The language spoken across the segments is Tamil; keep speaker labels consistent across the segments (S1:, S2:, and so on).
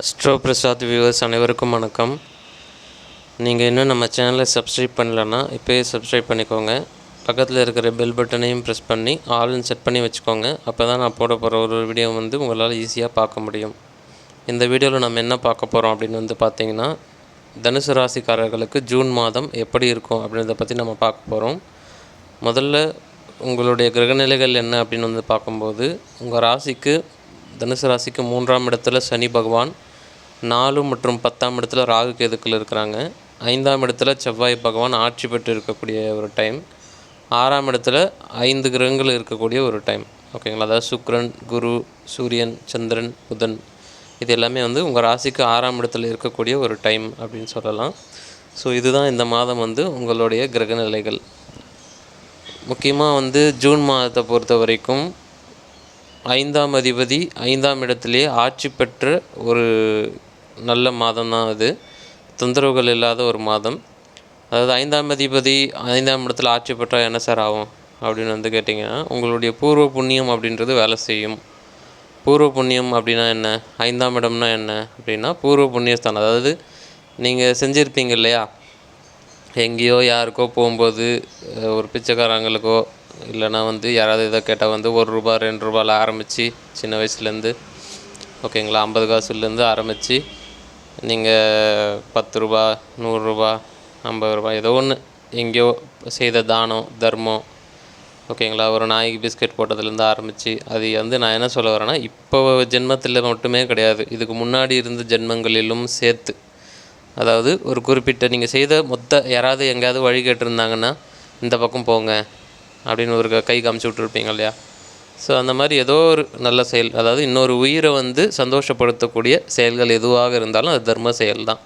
S1: அஸ்ட்ரோ பிரசாத் வியூவர்ஸ் அனைவருக்கும் வணக்கம். நீங்கள் இன்னும் நம்ம சேனலை சப்ஸ்கிரைப் பண்ணலன்னா இப்போயே சப்ஸ்கிரைப் பண்ணிக்கோங்க. பக்கத்தில் இருக்கிற பெல் பட்டனையும் ப்ரெஸ் பண்ணி ஆல்னு செட் பண்ணி வச்சுக்கோங்க. அப்போ தான் நான் போட போகிற ஒரு வீடியோ வந்து உங்களால் ஈஸியாக பார்க்க முடியும். இந்த வீடியோவில் நம்ம என்ன பார்க்க போகிறோம் அப்படின்னு வந்து பார்த்தீங்கன்னா தனுசு ராசிக்காரர்களுக்கு ஜூன் மாதம் எப்படி இருக்கும் அப்படின்றத பற்றி நம்ம பார்க்க போகிறோம் முதல்ல உங்களுடைய கிரகநிலைகள் என்ன அப்படின்னு வந்து பார்க்கும்போது உங்கள் ராசிக்கு தனுசு ராசிக்கு மூன்றாம் இடத்துல சனி பகவான் நாலு மற்றும் பத்தாம் இடத்துல ராகு கேதுக்கள் இருக்கிறாங்க. ஐந்தாம் இடத்துல செவ்வாய் பகவான் ஆட்சி பெற்று இருக்கக்கூடிய ஒரு டைம் ஆறாம் இடத்துல ஐந்து கிரகங்கள் இருக்கக்கூடிய ஒரு டைம் ஓகேங்களா அதாவது சுக்ரன் குரு சூரியன் சந்திரன் புதன். இது எல்லாமே வந்து உங்கள் ராசிக்கு ஆறாம் இடத்துல இருக்கக்கூடிய ஒரு டைம் அப்படின்னு சொல்லலாம். ஸோ இதுதான் இந்த மாதம் வந்து உங்களுடைய கிரக நிலைகள். முக்கியமாக வந்து ஜூன் மாதத்தை பொறுத்த வரைக்கும் ஐந்தாம் அதிபதி ஐந்தாம் இடத்திலே ஆட்சி பெற்ற ஒரு நல்ல மாதம் தான் அது. தொந்தரவுகள் இல்லாத ஒரு மாதம். அதாவது ஐந்தாம் அதிபதி ஐந்தாம் இடத்துல ஆட்சி பெற்றால் என்ன சார் ஆகும் அப்படின்னு வந்து கேட்டிங்கன்னா உங்களுடைய பூர்வ புண்ணியம் அப்படின்றது வேலை செய்யும். பூர்வ புண்ணியம் அப்படின்னா என்ன? ஐந்தாம் இடம்னா என்ன? அப்படின்னா பூர்வ புண்ணியஸ்தானம். அதாவது நீங்கள் செஞ்சுருப்பீங்க இல்லையா? எங்கேயோ யாருக்கோ போகும்போது ஒரு பிச்சைக்காரங்களுக்கோ இல்லைன்னா வந்து யாராவது இதை கேட்டால் வந்து ஒரு ரூபா ரெண்டு ரூபாயில் ஆரம்பித்து சின்ன வயசுலேருந்து ஓகேங்களா ஐம்பது காசுலேருந்து ஆரம்பித்து நீங்கள் பத்து ரூபா நூறுரூபா ஐம்பது ரூபா ஏதோ ஒன்று எங்கேயோ செய்த தானம் தர்மம். ஓகேங்களா? ஒரு நாய்க்கு பிஸ்கட் போட்டதுலேருந்து ஆரம்பித்து அது வந்து நான் என்ன சொல்ல வரேன்னா இப்போ ஜென்மத்தில் மட்டுமே கிடையாது. இதுக்கு முன்னாடி இருந்த ஜென்மங்களிலும் சேர்த்து. அதாவது ஒரு குறிப்பிட்ட நீங்கள் செய்த மொத்த யாராவது எங்கேயாவது வழி கேட்டிருந்தாங்கன்னா இந்த பக்கம் போங்க. அப்படின்னு ஒரு க- கை காமிச்சு விட்ருப்பீங்க இல்லையா? ஸோ அந்த மாதிரி ஏதோ ஒரு நல்ல செயல் அதாவது இன்னொரு உயிரை வந்து சந்தோஷப்படுத்தக்கூடிய செயல்கள் எதுவாக இருந்தாலும் அது தர்ம செயல் தான்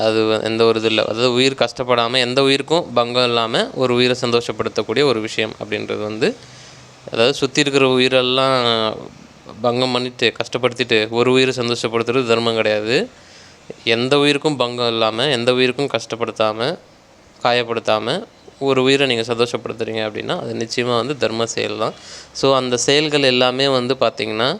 S1: அது எந்த ஒரு இது இல்லை. அதாவது உயிர் கஷ்டப்படாமல் எந்த உயிருக்கும் பங்கம் இல்லாமல் ஒரு உயிரை சந்தோஷப்படுத்தக்கூடிய ஒரு விஷயம் அப்படின்றது வந்து அதாவது சுற்றி இருக்கிற உயிரெல்லாம் பங்கம் பண்ணிட்டு கஷ்டப்படுத்திட்டு ஒரு உயிரை சந்தோஷப்படுத்துறது தர்மம் கிடையாது. எந்த உயிருக்கும் பங்கம் இல்லாமல் எந்த உயிருக்கும் கஷ்டப்படுத்தாமல் காயப்படுத்தாமல் ஒரு உயிரை நீங்கள் சந்தோஷப்படுத்துறீங்க அப்படின்னா அது நிச்சயமாக வந்து தர்ம செயல் தான். ஸோ அந்த செயல்கள் எல்லாமே வந்து பார்த்திங்கன்னா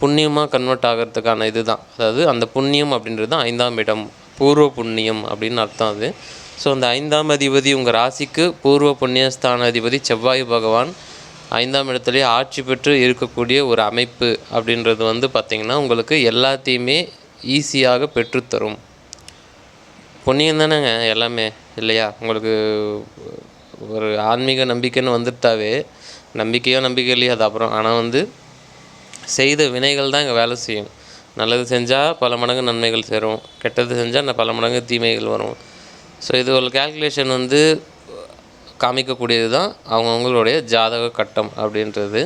S1: புண்ணியமாக கன்வெர்ட் ஆகிறதுக்கான இது தான் அதாவது அந்த புண்ணியம் அப்படின்றது தான் ஐந்தாம் இடம் பூர்வ புண்ணியம் அப்படின்னு அர்த்தம் அது. ஸோ அந்த ஐந்தாம் அதிபதி உங்கள் ராசிக்கு பூர்வ புண்ணியஸ்தான அதிபதி செவ்வாய் பகவான் ஐந்தாம் இடத்துலேயே ஆட்சி பெற்று இருக்கக்கூடிய ஒரு அமைப்பு அப்படின்றது வந்து பார்த்திங்கன்னா உங்களுக்கு எல்லாத்தையுமே ஈஸியாக பெற்றுத்தரும். புண்ணியம் தானேங்க எல்லாமே. இல்லையா? உங்களுக்கு ஒரு ஆன்மீக நம்பிக்கைன்னு வந்துட்டாவே நம்பிக்கையோ நம்பிக்கை இல்லையோ? அது அப்புறம் ஆனால் வந்து செய்த வினைகள் தான் இங்கே வேலை செய்யும். நல்லது செஞ்சால் பல மடங்கு நன்மைகள் சேரும். கெட்டது செஞ்சால் பல மடங்கு தீமைகள் வரும். ஸோ இது ஒரு கால்குலேஷன் வந்து காமிக்கக்கூடியது தான் அவங்கவுங்களுடைய ஜாதக கட்டம் அப்படின்றது.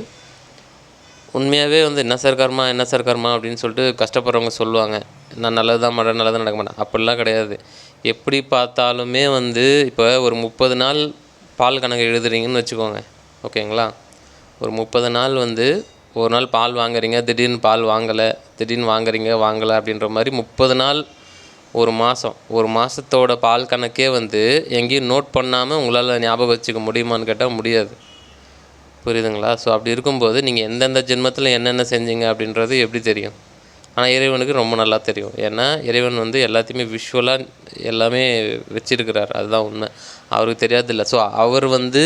S1: உண்மையாகவே வந்து என்ன சார் கர்மா என்ன சார் கர்மா அப்படின்னு சொல்லிட்டு கஷ்டப்படுறவங்க சொல்லுவாங்க. நான் நல்லது தான் மாட்டேன் நல்லது நடக்க மாட்டேன். அப்படிலாம் கிடையாது. எப்படி பார்த்தாலுமே வந்து இப்போ ஒரு முப்பது நாள் பால் கணக்கு எழுதுறீங்கன்னு வச்சுக்கோங்க. ஓகேங்களா? ஒரு முப்பது நாள் வந்து ஒரு நாள் பால் வாங்குறீங்க திடீர்னு பால் வாங்கலை திடீர்னு வாங்குறீங்க வாங்கலை அப்படின்ற மாதிரி முப்பது நாள் ஒரு மாதம் ஒரு மாதத்தோட பால் கணக்கே வந்து எங்கேயும் நோட் பண்ணாமல் உங்களால் ஞாபகம் வச்சுக்க முடியுமான்னு கேட்டால் முடியாது. புரியுதுங்களா? ஸோ அப்படி இருக்கும்போது நீங்கள் எந்தெந்த ஜென்மத்தில் என்னென்ன செஞ்சீங்க அப்படின்றது எப்படி தெரியும்? ஆனால் இறைவனுக்கு ரொம்ப நல்லா தெரியும். ஏன்னா இறைவன் வந்து எல்லாத்தையுமே விஷுவலாக எல்லாமே வச்சிருக்கிறார். அதுதான் உண்மை. அவருக்கு தெரியாதில்ல. ஸோ அவர் வந்து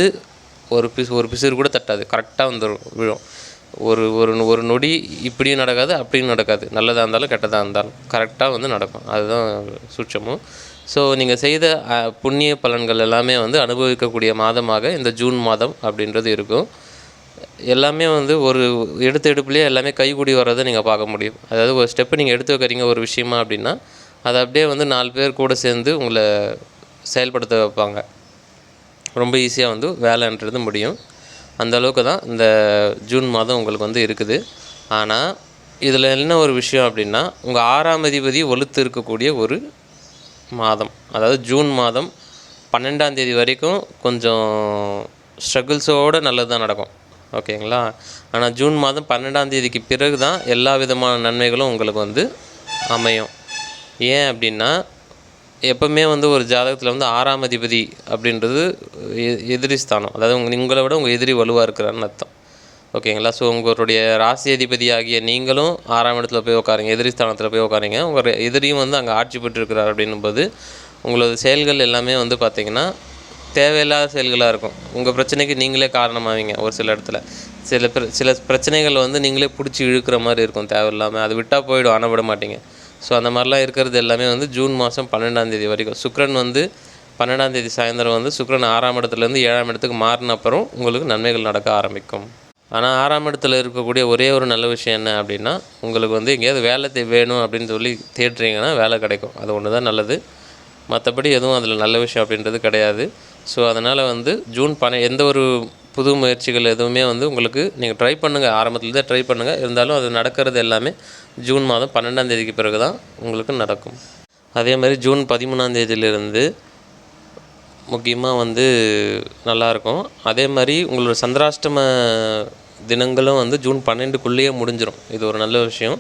S1: ஒரு பிசு ஒரு பிசுறு கூட தட்டாது. கரெக்டாக வந்துடும் விழும். ஒரு ஒரு ஒரு நொடி இப்படியும் நடக்காது அப்படியும் நடக்காது. நல்லதாக இருந்தாலும் கெட்டதாக இருந்தாலும். கரெக்டாக வந்து நடக்கும். அதுதான் சூட்சமும். ஸோ நீங்கள் செய்த புண்ணிய பலன்கள் எல்லாமே வந்து அனுபவிக்கக்கூடிய மாதமாக இந்த ஜூன் மாதம் அப்படின்றது இருக்கும். எல்லாமே வந்து ஒரு எடுத்த எடுப்புலேயே எல்லாமே கைகூடி வர்றதை நீங்கள் பார்க்க முடியும். அதாவது ஒரு ஸ்டெப்பு நீங்கள் எடுத்து வைக்கிறீங்க ஒரு விஷயமா அப்படின்னா அதை அப்படியே வந்து நாலு பேர் கூட சேர்ந்து உங்களை செயல்படுத்த வைப்பாங்க. ரொம்ப ஈஸியாக வந்து வேலைன்றது முடியும். அந்த அளவுக்கு தான் இந்த ஜூன் மாதம் உங்களுக்கு வந்து இருக்குது. ஆனால் இதில் என்ன ஒரு விஷயம் அப்படின்னா உங்கள் ஆறாம் அதிபதி ஒழுத்து இருக்கக்கூடிய ஒரு மாதம். அதாவது ஜூன் மாதம் பன்னெண்டாம் தேதி வரைக்கும் கொஞ்சம் ஸ்ட்ரகிள்ஸோடு நல்லது தான் நடக்கும். ஓகேங்களா? ஆனால் ஜூன் மாதம் பன்னெண்டாம் தேதிக்கு பிறகு தான் எல்லா விதமான நன்மைகளும் உங்களுக்கு வந்து அமையும். ஏன் அப்படின்னா எப்போவுமே வந்து ஒரு ஜாதகத்தில் வந்து ஆறாம் அதிபதி அப்படின்றது எதிரி ஸ்தானம். அதாவது உங்கள் உங்களை விட உங்கள் எதிரி வலுவாக இருக்கிறான்னு அர்த்தம். ஓகேங்களா? ஸோ உங்களுடைய ராசி அதிபதி ஆகிய நீங்களும் ஆறாம் இடத்துல போய் உட்காருங்க எதிரி ஸ்தானத்தில் போய் உட்காருங்க உங்கள் எதிரியும் வந்து அங்கே ஆட்சி பெற்றிருக்கிறார் அப்படின்னும்போது உங்களது செயல்கள் எல்லாமே வந்து பார்த்திங்கன்னா தேவையில்லாத செயல்களாக இருக்கும். உங்கள் பிரச்சனைக்கு நீங்களே காரணமாவீங்க ஒரு சில இடத்துல. சில பிர சில பிரச்சனைகள் வந்து நீங்களே பிடிச்சி இழுக்கிற மாதிரி இருக்கும் தேவையில்லாமல் அது விட்டால் போயிடும் ஆனால் விட மாட்டீங்க. ஸோ அந்த மாதிரிலாம் இருக்கிறது எல்லாமே வந்து ஜூன் மாதம் பன்னெண்டாம் தேதி வரைக்கும். சுக்ரன் வந்து பன்னெண்டாம் தேதி சாயந்தரம் வந்து சுக்ரன் ஆறாம் இடத்துலேருந்து ஏழாம் இடத்துக்கு மாறின அப்புறம் உங்களுக்கு நன்மைகள் நடக்க ஆரம்பிக்கும். ஆனால் ஆறாம் இடத்துல இருக்கக்கூடிய ஒரே ஒரு நல்ல விஷயம் என்ன அப்படின்னா உங்களுக்கு வந்து எங்கேயாவது வேலை வேணும் அப்படின்னு சொல்லி தேடுறீங்கன்னா வேலை கிடைக்கும். அது ஒன்று தான் நல்லது. மற்றபடி எதுவும் அதில் நல்ல விஷயம் அப்படின்றது கிடையாது. ஸோ அதனால் வந்து ஜூன் பன எந்த ஒரு புது முயற்சிகள் எதுவுமே வந்து உங்களுக்கு நீங்கள் ட்ரை பண்ணுங்கள் ஆரம்பத்தில் தான் ட்ரை பண்ணுங்கள் இருந்தாலும் அது நடக்கிறது எல்லாமே ஜூன் மாதம் பன்னெண்டாம் தேதிக்கு பிறகு தான் உங்களுக்கு நடக்கும். அதே மாதிரி ஜூன் பதிமூணாம் தேதியிலிருந்து முக்கியமாக வந்து நல்லாயிருக்கும் அதே மாதிரி உங்களோட சந்திராஷ்டம தினங்களும் வந்து ஜூன் பன்னெண்டுக்குள்ளேயே முடிஞ்சிடும் இது ஒரு நல்ல விஷயம்.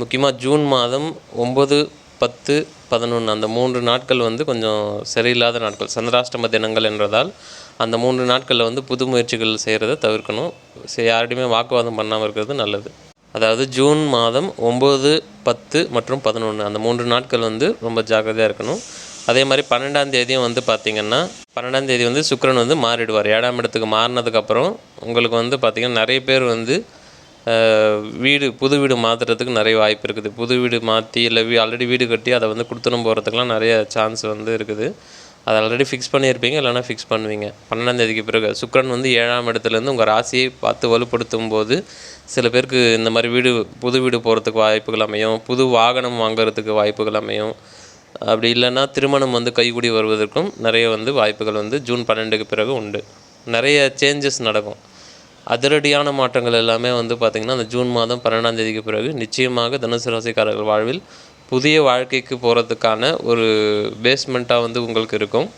S1: முக்கியமாக ஜூன் மாதம் ஒம்பது பத்து பதினொன்று அந்த மூன்று நாட்கள் வந்து கொஞ்சம் சரியில்லாத நாட்கள். சந்திராஷ்டம தினங்கள் என்றதால் அந்த மூன்று நாட்களில் வந்து புது முயற்சிகள் செய்கிறத தவிர்க்கணும். சரி யார்கிட்டையுமே வாக்குவாதம் பண்ணாமல் இருக்கிறது நல்லது. அதாவது ஜூன் மாதம் ஒம்பது பத்து மற்றும் பதினொன்று அந்த மூன்று நாட்கள் வந்து ரொம்ப ஜாக்கிரதையாக இருக்கணும். அதே மாதிரி பன்னெண்டாம் தேதியும் வந்து பார்த்திங்கன்னா பன்னெண்டாம் தேதி வந்து சுக்கரன் வந்து மாறிடுவார். ஏழாம் இடத்துக்கு மாறினதுக்கப்புறம் உங்களுக்கு வந்து பார்த்திங்கன்னா நிறைய பேர் வந்து வீடு புது வீடு மாற்றுறதுக்கு நிறைய வாய்ப்பு இருக்குது. புது வீடு மாற்றி இல்லை வீ ஆல்ரெடி வீடு கட்டி அதை வந்து கொடுத்துன்னு போகிறதுக்குலாம் நிறைய சான்ஸ் வந்து இருக்குது. அதை ஆல்ரெடி ஃபிக்ஸ் பண்ணியிருப்பீங்க இல்லைனா ஃபிக்ஸ் பண்ணுவீங்க. பன்னெண்டாம் தேதிக்கு பிறகு சுக்கரன் வந்து ஏழாம் இடத்துலேருந்து உங்கள் ராசியை பார்த்து வலுப்படுத்தும் போது சில பேருக்கு இந்த மாதிரி வீடு புது வீடு போகிறதுக்கு வாய்ப்புகள் அமையும். புது வாகனம் வாங்குறதுக்கு வாய்ப்புகள் அமையும். அப்படி இல்லைன்னா திருமணம் வந்து கைகூடி வருவதற்கும் நிறைய வந்து வாய்ப்புகள் வந்து ஜூன் பன்னெண்டுக்கு பிறகு உண்டு. நிறைய சேஞ்சஸ் நடக்கும். அதிரடியான மாற்றங்கள் எல்லாமே வந்து பார்த்திங்கன்னா அந்த ஜூன் மாதம் பன்னெண்டாம் தேதிக்கு பிறகு நிச்சயமாக தனுசு ராசிக்காரர்கள் வாழ்வில் புதிய வாழ்க்கைக்கு போகிறதுக்கான ஒரு பேஸ்மெண்ட்டாக வந்து உங்களுக்கு இருக்கும்.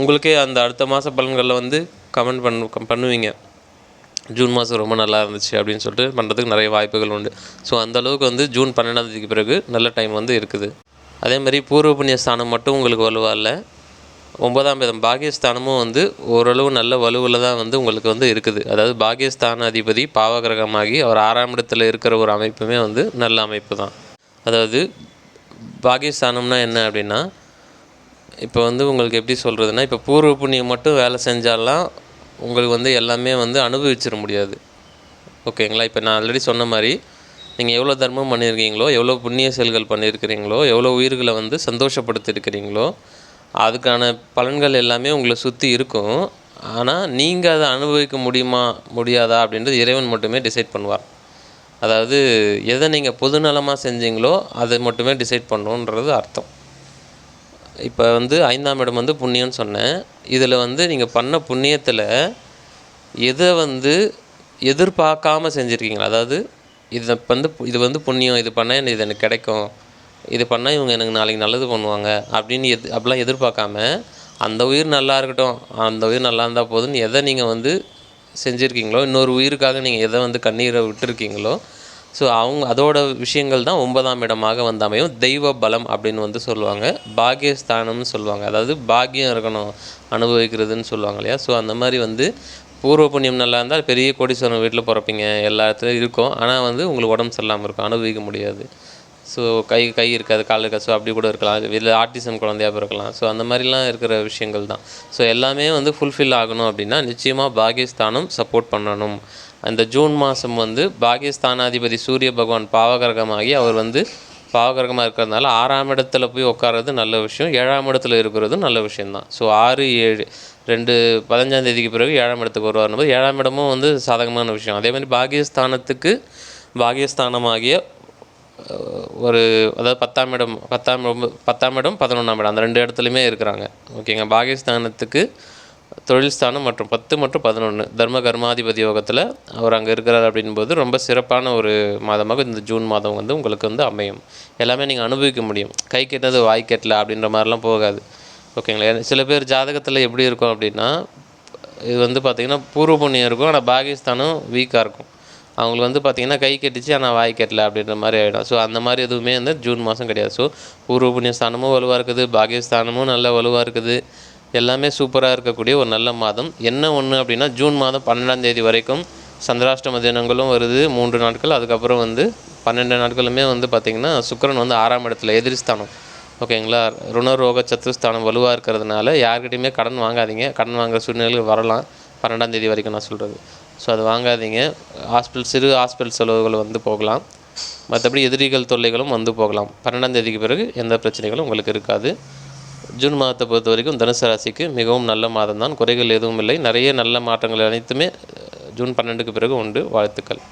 S1: உங்களுக்கே அந்த அடுத்த மாத பலன்களில் வந்து கமெண்ட் பண்ணு பண்ணுவீங்க. ஜூன் மாதம் ரொம்ப நல்லா இருந்துச்சு அப்படின்னு சொல்லிட்டு பண்ணுறதுக்கு நிறைய வாய்ப்புகள் உண்டு. ஸோ அந்தளவுக்கு வந்து ஜூன் பன்னெண்டாம் தேதிக்கு பிறகு நல்ல டைம் வந்து இருக்குது. அதே மாதிரி பூர்வ புண்ணிய ஸ்தானம் மட்டும் உங்களுக்கு வலுவாக இல்லை. ஒன்பதாம் விதம் பாகியஸ்தானமும் வந்து ஓரளவு நல்ல வலுவில் தான் வந்து உங்களுக்கு வந்து இருக்குது. அதாவது பாகியஸ்தான அதிபதி பாவகிரகமாகி அவர் ஆறாம் இடத்துல இருக்கிற ஒரு அமைப்புமே வந்து நல்ல அமைப்பு தான். அதாவது பாகியஸ்தானம்னா என்ன அப்படின்னா இப்போ வந்து உங்களுக்கு எப்படி சொல்கிறதுனா இப்போ பூர்வ புண்ணியம் மட்டும் வேலை செஞ்சாலாம் உங்களுக்கு வந்து எல்லாமே வந்து அனுபவிச்சிட முடியாது. ஓகேங்களா இப்போ நான் ஆல்ரெடி சொன்ன மாதிரி நீங்கள் எவ்வளோ தர்மம் பண்ணியிருக்கீங்களோ எவ்வளோ புண்ணிய செயல்கள் பண்ணியிருக்கிறீங்களோ எவ்வளோ உயிர்களை வந்து சந்தோஷப்படுத்தியிருக்கிறீங்களோ அதுக்கான பலன்கள் எல்லாமே உங்களை சுற்றி இருக்கும். ஆனால் நீங்கள் அதை அனுபவிக்க முடியுமா முடியாதா அப்படின்றது இறைவன் மட்டுமே டிசைட் பண்ணுவார். அதாவது எதை நீங்கள் பொதுநலமாக செஞ்சீங்களோ அதை மட்டுமே டிசைட் பண்ணணுன்றது அர்த்தம். இப்போ வந்து ஐந்தாம் இடம் வந்து புண்ணியம்னு சொன்னேன். இதில் வந்து நீங்கள் பண்ண புண்ணியத்தில் எதை வந்து எதிர்பார்க்காம செஞ்சுருக்கீங்களா? அதாவது இதை வந்து இது வந்து புண்ணியம் இது பண்ணால் இது எனக்கு கிடைக்கும். இது பண்ணால் இவங்க எனக்கு நாளைக்கு நல்லது பண்ணுவாங்க அப்படின்னு எது அப்படிலாம் எதிர்பார்க்காம அந்த உயிர் நல்லா இருக்கட்டும் அந்த உயிர் நல்லா இருந்தால் போதும்னு எதை நீங்கள் வந்து செஞ்சுருக்கீங்களோ இன்னொரு உயிருக்காக நீங்கள் எதை வந்து கண்ணீரை விட்டுருக்கீங்களோ ஸோ அவங்க அதோட விஷயங்கள் தான் ஒன்பதாம் இடமாக வந்து அமையும். தெய்வ பலம் அப்படின்னு வந்து சொல்லுவாங்க. பாக்கியஸ்தானம்னு சொல்லுவாங்க. அதாவது பாக்கியம் இருக்கணும் அனுபவிக்கிறதுன்னு சொல்லுவாங்க இல்லையா? ஸோ அந்த மாதிரி வந்து பூர்வ புண்ணியம் நல்லா இருந்தால் பெரிய கோடீஸ்வரன் வீட்டில் பிறப்பீங்க எல்லா இடத்துலையும் இருக்கும். ஆனால் வந்து உங்களுக்கு உடம்பு சரியில்லாமல் இருக்கும் அனுபவிக்க முடியாது. ஸோ கை கை இருக்காது கால் இருக்காது. ஸோ அப்படி கூட இருக்கலாம். இல்லை ஆர்டிசம் குழந்தையா பிறக்கலாம். ஸோ அந்த மாதிரிலாம் இருக்கிற விஷயங்கள் தான். ஸோ எல்லாமே வந்து ஃபுல்ஃபில் ஆகணும் அப்படின்னா நிச்சயமாக பாகிஸ்தானும் சப்போர்ட் பண்ணணும். அந்த ஜூன் மாதம் வந்து பாகிஸ்தானாதிபதி சூரிய பகவான் பாவகரகமாகி அவர் வந்து பாவகரகமாக இருக்கிறதுனால ஆறாம் இடத்துல போய் உட்கார்றது நல்ல விஷயம். ஏழாம் இடத்துல இருக்கிறதும் நல்ல விஷயந்தான் ஸோ ஆறு ஏழு ரெண்டு பதினஞ்சாம் தேதிக்கு பிறகு ஏழாம் இடத்துக்கு வருவார்னும் போது ஏழாம் இடமும் வந்து சாதகமான விஷயம். அதே மாதிரி பாகியஸ்தானத்துக்கு பாகியஸ்தானமாகிய ஒரு அதாவது பத்தாம் இடம் பத்தாம் பத்தாம் இடம் பதினொன்றாம் இடம் அந்த ரெண்டு இடத்துலையுமே இருக்கிறாங்க. ஓகேங்க? பாகிஸ்தானத்துக்கு தொழில் ஸ்தானம் மற்றும் பத்து மற்றும் பதினொன்று தர்ம கர்மாதிபதி யோகத்தில் அவர் அங்கே இருக்கிறார் அப்படின்போது ரொம்ப சிறப்பான ஒரு மாதமாக இந்த ஜூன் மாதம் வந்து உங்களுக்கு வந்து அமையும். எல்லாமே நீங்கள் அனுபவிக்க முடியும். கை கெட்டது வாய் கெட்டல அப்படின்ற மாதிரிலாம் போகாது. ஓகேங்களா? சில பேர் ஜாதகத்தில் எப்படி இருக்கும் அப்படின்னா இது வந்து பார்த்திங்கன்னா பூர்வ புண்ணியம் இருக்கும் ஆனால் பாகிஸ்தானும் வீக்காக இருக்கும். அவங்களுக்கு வந்து பார்த்திங்கன்னா கை கட்டிச்சு ஆனால் வாய் கட்டல அப்படின்ற மாதிரி ஆகிடும் ஸோ அந்த மாதிரி எதுவுமே வந்து ஜூன் மாதம் கிடையாது. ஸோ பூர்வ புண்ணியஸ்தானமும் வலுவாக இருக்குது பாகியஸ்தானமும் நல்ல வலுவாக இருக்குது. எல்லாமே சூப்பராக இருக்கக்கூடிய ஒரு நல்ல மாதம். என்ன ஒன்று அப்படின்னா ஜூன் மாதம் பன்னெண்டாம் தேதி வரைக்கும் சந்திராஷ்டம தினங்களும் வருது மூன்று நாட்கள். அதுக்கப்புறம் வந்து பன்னெண்டு நாட்களுமே வந்து பார்த்திங்கன்னா சுக்கிரன் வந்து ஆறாம் இடத்துல எதிரிஸ்தானம். ஓகேங்களா? ருணரோக சத்துருஸ்தானம் வலுவாக இருக்கிறதுனால யார்கிட்டையுமே கடன் வாங்காதீங்க. கடன் வாங்குற சூழ்நிலைகள் வரலாம். பன்னெண்டாம் தேதி வரைக்கும் நான் சொல்கிறது ஸோ அது வாங்காதீங்க. ஹாஸ்பிட்டல் சிறு ஹாஸ்பிட்டல் செலவுகள் வந்து போகலாம். மற்றபடி எதிரிகள் தொல்லைகளும் வந்து போகலாம். பன்னெண்டாம் தேதிக்கு பிறகு எந்த பிரச்சனைகளும் உங்களுக்கு இருக்காது. ஜூன் மாதத்தை பொறுத்த வரைக்கும் தனுசு ராசிக்கு மிகவும் நல்ல மாதம் தான் குறைகள் எதுவும் இல்லை. நிறைய நல்ல மாற்றங்கள் அனைத்துமே ஜூன் பன்னெண்டுக்கு பிறகு உண்டு. வாழ்த்துக்கள்.